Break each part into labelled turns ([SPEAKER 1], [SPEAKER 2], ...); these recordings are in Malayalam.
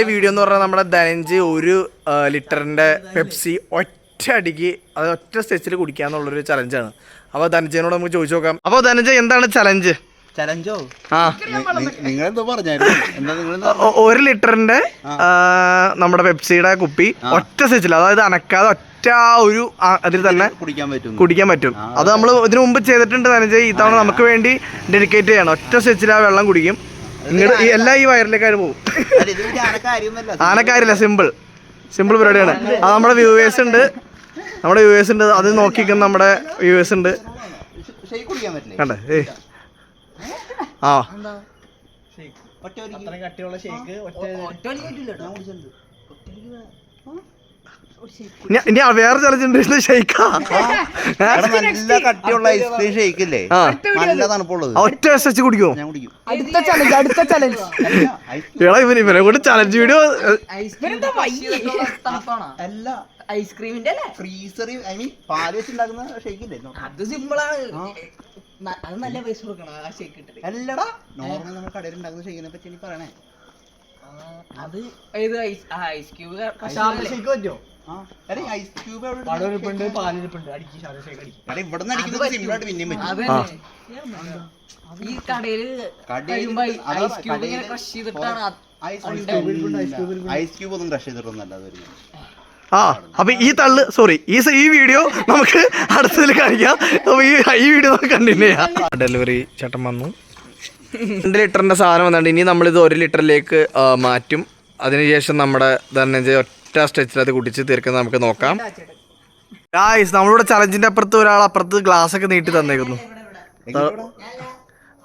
[SPEAKER 1] നമ്മുടെ വീഡിയോ എന്ന് പറഞ്ഞാൽ നമ്മുടെ ധനഞ്ച് ഒരു ലിറ്ററിന്റെ ലിറ്ററിന്റെ പെപ്സി ഒറ്റ അടിക്ക് അത് ഒറ്റ സ്റ്റെച്ചിൽ കുടിക്കുക എന്നുള്ളൊരു ചലഞ്ചാണ് അപ്പോൾ ധനഞ്ജനോട് നമുക്ക് ചോദിച്ചു നോക്കാം. അപ്പോൾ ധനഞ്ജ എന്താണ് ചലഞ്ച്
[SPEAKER 2] ചലഞ്ചോ
[SPEAKER 1] ആ.
[SPEAKER 2] എന്താ നിങ്ങൾ
[SPEAKER 1] ഒരു ലിറ്ററിന്റെ നമ്മുടെ പെപ്സിയുടെ കുപ്പി ഒറ്റ സെച്ചിൽ അതായത് അനക്കാതെ ഒറ്റ ഒരു ആ, അതിൽ തന്നെ
[SPEAKER 2] കുടിക്കാൻ പറ്റും.
[SPEAKER 1] കുടിക്കാൻ പറ്റും. അത് നമ്മൾ ഇതിനു മുമ്പ് ചെയ്തിട്ടുണ്ട് ധനഞ്ജയ് ഇത്തവണ നമുക്ക് വേണ്ടി ഡെഡിക്കേറ്റ് ചെയ്യണം. ഒറ്റ സെച്ചിൽ ആ വെള്ളം കുടിക്കും. ഇങ്ങോട്ട് എല്ലാം ഈ വയറിലേക്കാരും പോകും. ആനക്കാരില്ല സിമ്പിൾ സിമ്പിൾ പരിപാടിയാണ്. അത് നമ്മുടെ വ്യൂവേഴ്സ് ഉണ്ട്. നമ്മുടെ വ്യൂവേഴ്സ് ഉണ്ട്. അത് നോക്കിക്കുന്ന നമ്മുടെ വ്യൂവേഴ്സ് ഉണ്ട്.
[SPEAKER 2] കണ്ടേ കുടിക്കാൻ ആ
[SPEAKER 1] കണ്ടേ? കട്ടിയുള്ള ആ.
[SPEAKER 2] ഒറ്റ ഒരിക്കൽ.
[SPEAKER 1] ഇനി വേറെ ചലഞ്ച് ഉണ്ട് ഷെയ്ക്കാ.
[SPEAKER 2] എടാ, നല്ല കട്ടിയുള്ള ഐസ്ക്രീം ഷെയ്ക്ക് ഇല്ലേ നല്ല തണുപ്പുള്ളത്.
[SPEAKER 1] ഒറ്റ വെച്ച് കുടിക്കോ
[SPEAKER 2] ഞാൻ കുടിക്കും.
[SPEAKER 3] അടുത്ത ചലഞ്ച് അടുത്ത ചലഞ്ച്
[SPEAKER 2] ഐസ്
[SPEAKER 1] എടാ ഇവന് ഇവനെ കൊണ്ട് ചലഞ്ച് വീഡിയോ
[SPEAKER 2] അല്ല.
[SPEAKER 3] ഐസ്ക്രീമിന്റെ അല്ലേ?
[SPEAKER 2] ഫ്രീസറി ഐ മീൻ പാൽ വെച്ചുണ്ടാക്കുന്ന ഷെയ്ക്ക് ഇല്ലേ
[SPEAKER 3] അത് സിമ്പിളാണ്. അത് നല്ല പൈസ കൊടുക്കണം ആ ഷെയ്ക്ക് ഇട്ടിട്ട്.
[SPEAKER 2] അല്ലടാ. നോർമൽ നമ്മൾ കടയിൽ ഉണ്ടാക്കുന്ന ഷെയ്ക്കിനെ പറ്റി പറയണേ.
[SPEAKER 3] അത് ഏത് ഐസ് ആ ഐസ് ക്യൂബ്
[SPEAKER 2] ഐസ് അടിക്കുന്നത് സിമ്പിൾ ആയിട്ട് പിന്നെയും പറ്റും.
[SPEAKER 3] ഈ
[SPEAKER 2] കടയിൽ
[SPEAKER 3] കഴിയുമ്പോ ഐസ് ക്യൂബ് ഇങ്ങനെ
[SPEAKER 2] കടയിൽ
[SPEAKER 3] ക്രഷ് ചെയ്തിട്ടാണ് അത്
[SPEAKER 2] ഐസ് ഐസ് ക്യൂബ് ഒന്നും ക്രഷ് ചെയ്തിട്ടൊന്നല്ല അത് വരുന്നത്
[SPEAKER 1] ആ അപ്പൊ ഈ തള്ള് സോറി ഈ ഈ വീഡിയോ നമുക്ക് അടുത്തതിൽ കാണിക്കാം. അപ്പൊ ഈ ഈ വീഡിയോ നമുക്ക് കണ്ടിന്യൂ ചെയ്യാം. ഡെലിവറി ചേട്ടൻ വന്നു. രണ്ട് ലിറ്ററിന്റെ സാധനം വന്നിട്ട് ഇനി നമ്മളിത് ഒരു ലിറ്ററിലേക്ക് മാറ്റും. അതിനുശേഷം നമ്മുടെ ധനഞ്ജയ ഒറ്റ സ്റ്റെച്ചിനകത്ത് അത് കുടിച്ച് തീർക്കുന്നത് നമുക്ക് നോക്കാം. ഗായ്സ് നമ്മളിവിടെ ചലഞ്ചിന്റെ അപ്പുറത്ത് ഒരാൾ അപ്പുറത്ത് ഗ്ലാസ് ഒക്കെ നീട്ടി തന്നേക്കുന്നു.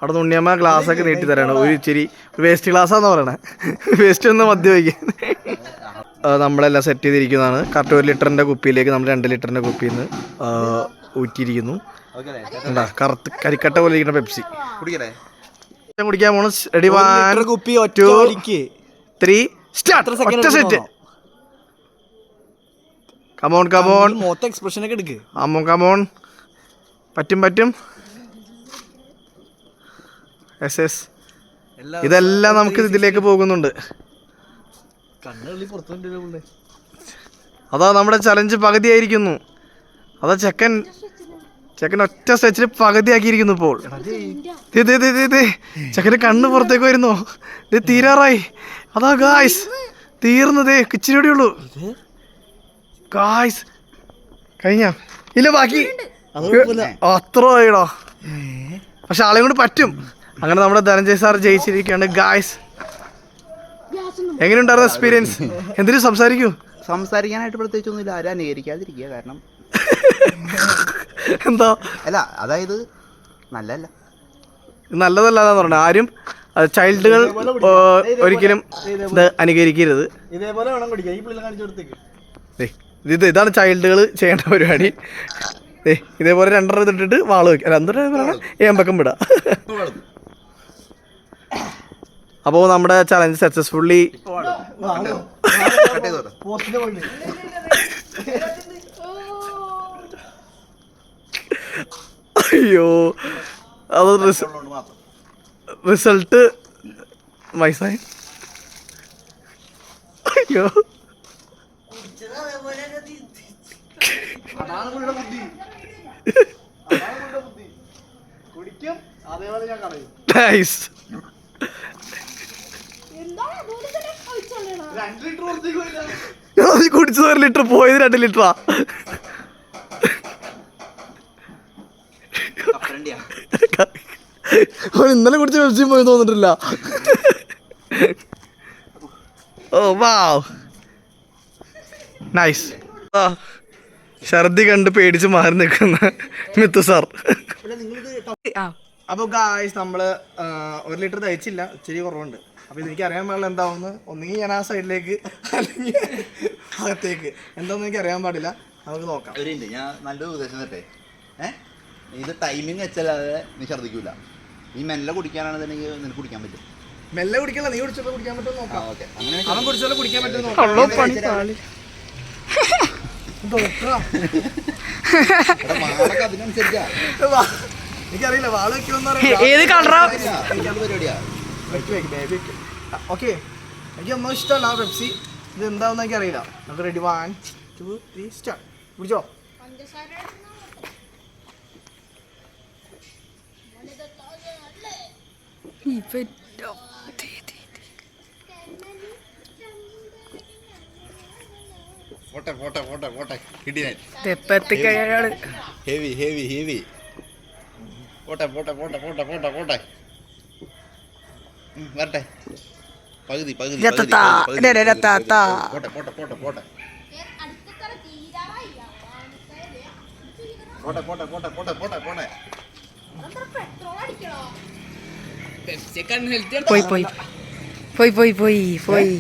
[SPEAKER 1] അവിടെ നിന്ന് ഉണ്ണിയമ്മ ഗ്ലാസ് ഒക്കെ നീട്ടി തരാണ്. ഒരു ഇച്ചിരി വേസ്റ്റ് ഗ്ലാസ്സാന്ന് പറയണേ. വേസ്റ്റ് ഒന്ന് മദ്യപിക്കാൻ നമ്മളെല്ലാം സെറ്റ് ചെയ്തിരിക്കുന്നതാണ്. കറക്റ്റ് ഒരു ലിറ്ററിന്റെ കുപ്പിയിലേക്ക് നമ്മൾ രണ്ട് ലിറ്ററിന്റെ കുപ്പിയിൽ നിന്ന് ഊറ്റിയിരിക്കുന്നു. എന്താ കറുത്ത് കരിക്കട്ട പോലെ ഇരിക്കുന്ന പെപ്സി
[SPEAKER 2] കുടിക്കലേ
[SPEAKER 1] ഞാൻ കുടിക്കാൻ പോണു റെഡി വൺ
[SPEAKER 4] കുപ്പി. വലിക്ക്.
[SPEAKER 1] ത്രീ സ്റ്റാർട്ട് ഒറ്റ set come on come on
[SPEAKER 4] മൊത്തം എക്സ്പ്രഷൻ ഒക്കെ എടുക്ക്.
[SPEAKER 1] അമോൺ കമോൺ പറ്റും പറ്റും. എസ് എസ് ഇതെല്ലാം നമുക്ക് ഇതിലേക്ക് പോകുന്നുണ്ട്. അതാ നമ്മുടെ ചലഞ്ച് പകുതിയായിരിക്കുന്നു. അതാ ചെക്കൻ ചെക്കൻ ഒറ്റ സ്ട്രെച്ചിൽ പകുതിയാക്കിയിരിക്കുന്നു ഇപ്പോൾ. ചെക്കന് കണ്ണ് പുറത്തേക്ക് വരുന്നു. ഇത് തീരാറായി. അതാ ഗായ്സ് തീർന്നതേ ഇച്ചിരി ഉള്ളൂ. ഗായ്സ് കഴിഞ്ഞ? ഇല്ല ബാക്കി. അത്ര ആയിടോ. പക്ഷെ ആളെയും കൊണ്ട് പറ്റും. അങ്ങനെ നമ്മുടെ ധനഞ്ജയ് സാർ ജയിച്ചിരിക്കുകയാണ് ഗായ്സ് എങ്ങനെയുണ്ടായിരുന്നു എക്സ്പീരിയൻസ് എന്തിനു സംസാരിക്കൂ?
[SPEAKER 2] സംസാരിക്കാനായിട്ട് പ്രത്യേകിച്ചൊന്നുമില്ല. ആരും അനുകരിക്കാതിരിക്കുക കാരണം
[SPEAKER 1] എന്താ?
[SPEAKER 2] അല്ല അതായത് നല്ലല്ല
[SPEAKER 1] ഇത് നല്ലതല്ലാന്ന് പറഞ്ഞത് ആരും ചൈൽഡുകൾ ഒരിക്കലും ഇത് അനുകരിക്കരുത്.
[SPEAKER 4] ഇതേപോലെ കുടിക്കാൻ ഈ പിള്ളേർ കാണിച്ചു കൊടുത്തേക്ക്.
[SPEAKER 1] ദേ, ഇത് ഇതാണ് ചൈൽഡുകൾ ചെയ്യേണ്ട പരിപാടി. ദേ, ഇതേപോലെ രണ്ടെണ്ണം ഇതിട്ടിട്ട് വാൾ വെക്കുക പറയണ ഏമ്പക്കം വിടാം. അപ്പോൾ നമ്മുടെ ചലഞ്ച് സക്സസ്ഫുള്ളി അയ്യോ. അത്
[SPEAKER 2] മാത്രം.
[SPEAKER 1] റിസൾട്ട് വയസ്സായി. അയ്യോ. നൈസ്. കുടിച്ചത് ഒരു ലിറ്റർ പോയത് രണ്ട് ലിറ്ററാ
[SPEAKER 2] കപ്പലണ്ടിയാ
[SPEAKER 1] അവൻ ഇന്നലെ കുടിച്ച പെപ്സി പോയി തോന്നിട്ടില്ല. ഓ വാ നൈസ് ഛർദി കണ്ട് പേടിച്ച് മാറി നിൽക്കുന്ന മിത്തു സാർ അപ്പോൾ ഗായ്സ് നമ്മൾ ഒരു ലിറ്റർ തയ്ച്ചില്ല ഇച്ചിരി കുറവുണ്ട്. അപ്പോൾ എനിക്ക് അറിയാൻ പാടില്ല എന്താവുമെന്ന്. ഒന്നുകിൽ ഞാൻ ആ സൈഡിലേക്ക് അല്ലെങ്കിൽ അകത്തേക്ക്. എന്താണെന്ന് എനിക്ക് അറിയാൻ പാടില്ല. നമുക്ക് നോക്കാം.
[SPEAKER 2] ഒരു ഞാൻ നല്ലൊരു ഉദ്ദേശം തട്ടെ ഏ? ഇത് ടൈമിംഗ് വെച്ചല്ലാതെ നീ ഛർദ്ദിക്കൂല. നീ മെല്ലെ കുടിക്കാനാണെന്നുണ്ടെങ്കിൽ നിനക്ക് കുടിക്കാൻ പറ്റും.
[SPEAKER 1] മെല്ലെ കുടിക്കല്ല നീ കുടിച്ചപ്പോൾ കുടിക്കാൻ പറ്റുമോ നോക്കാം.
[SPEAKER 2] ഓക്കെ. അങ്ങനെ
[SPEAKER 1] അവൻ കുടിച്ചാലും കുടിക്കാൻ പറ്റുമോ
[SPEAKER 2] മാളൊക്കെ അതിനനുസരിച്ചാ.
[SPEAKER 1] എനിക്കറിയില്ല വാൾ വെക്കുമെന്ന്
[SPEAKER 3] ഏത് കളറാ?
[SPEAKER 2] എനിക്കത് പരിപാടിയാ.
[SPEAKER 1] ഓക്കെ. എനിക്ക് ഒന്നും ഇഷ്ടമല്ല ആ പെപ്സി. ഇത് എന്താണെന്ന് നമുക്ക് ready one two three start പിടിച്ചോ
[SPEAKER 2] പോട്ടെ പോട്ടെ പോട്ടെ പോട്ടെ
[SPEAKER 4] തെപ്പെത്തിക്കഴിയാണ്
[SPEAKER 2] ഹെവി ഹെവി ഹെവി പോട്ടെ പോട്ടെ പോട്ടെ പോട്ടെ പോട്ടെ പോട്ടെ വരട്ടെ പകുതി പകുതി. പോട്ടെ പോട്ടെ പോട്ടെ പോട്ടെ പോട്ടെ പോട്ടെ പോട്ടെ പോട്ടെ പോട്ടെ പോട്ടെ
[SPEAKER 4] പോയി പോയി പോയി പോയി പോയി പോയി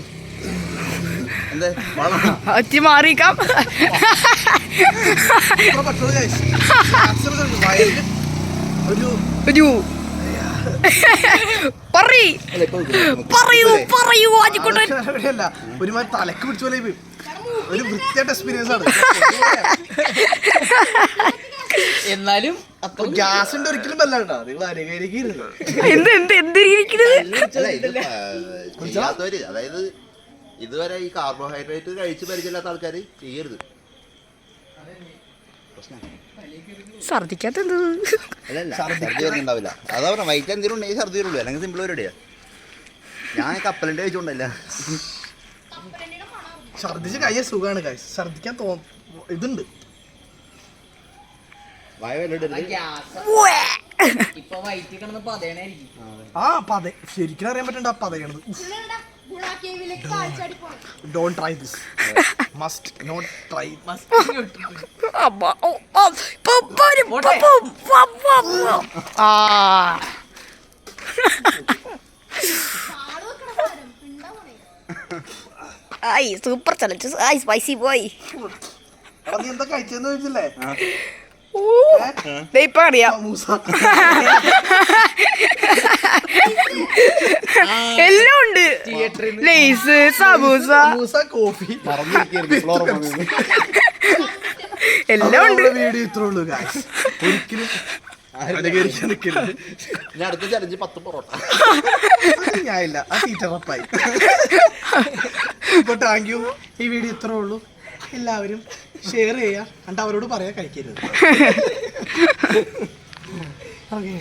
[SPEAKER 4] ഒത്തി മാറിക്കാം
[SPEAKER 1] ഒരു
[SPEAKER 4] പറയൂ. പറയൂ പറയൂ
[SPEAKER 1] ഒരുമാതിരി തലക്ക് പിടിച്ചു പോലെ ഒരു വൃത്തിയായിട്ട് എക്സ്പീരിയൻസ് ആണ്.
[SPEAKER 3] എന്നാലും
[SPEAKER 1] ഗ്യാസ് ഉണ്ട് ഒരിക്കലും നിങ്ങൾ
[SPEAKER 4] എന്ത് എന്ത് എന്തിരിക്കുന്നത്
[SPEAKER 2] അല്ല ഇത് പ- ചെയ്യാത്തവര് അതായത് ഇതുവരെ ഈ കാർബോഹൈഡ്രേറ്റ് കഴിച്ച് പരിചയമില്ലാത്ത ആൾക്കാർ ചെയ്യരുത്.
[SPEAKER 4] ഛർദിക്കാത്ത എന്ത്
[SPEAKER 2] അല്ലല്ല ഛർദി വരുന്നുണ്ടാവില്ല അതാ പറഞ്ഞ വൈറ്റ് എന്തെങ്കിലും ഉണ്ടെങ്കിൽ ഛർദി വരുള്ളൂ. അല്ലെങ്കിൽ സിമ്പിൾ പരിപാടിയാ. ഞാൻ കപ്പലിന്റെ കഴിച്ചോണ്ടല്ല.
[SPEAKER 1] ഛർദിച്ച് കഴിയ സുഖാണ് കാശ് ഛർദിക്കാൻ തോ ഇതുണ്ട്. ആ ശരിക്കും അറിയാൻ പറ്റണ്ട പതയണത്? Try this must not try
[SPEAKER 4] super challenge. I spicy
[SPEAKER 1] boy നീ എന്താ കഴിച്ചെന്ന് ചോദിച്ചില്ലേ?
[SPEAKER 4] ഇപ്പൊ അറിയാം എല്ലാം ഉണ്ട്. ലേസ് സമൂസ
[SPEAKER 1] കോഫി
[SPEAKER 4] എല്ലാം ഉണ്ട്.
[SPEAKER 1] വീഡിയോ ഇത്രേ ഉള്ളൂ ഗായ്സ് ഒരിക്കലും
[SPEAKER 2] ഞാൻ അടുത്ത ചലഞ്ച് പത്ത് പൊറോട്ട.
[SPEAKER 1] ഞാനില്ല. ആ ടീച്ചർ ഉറപ്പായി. അപ്പോൾ താങ്ക് യു ഈ വീഡിയോ ഇത്രേ ഉള്ളൂ. എല്ലാവരും ഷെയർ ചെയ്യുക എന്നിട്ട് അവരോട് പറയാ കഴിക്കരുത്. ഓക്കെ.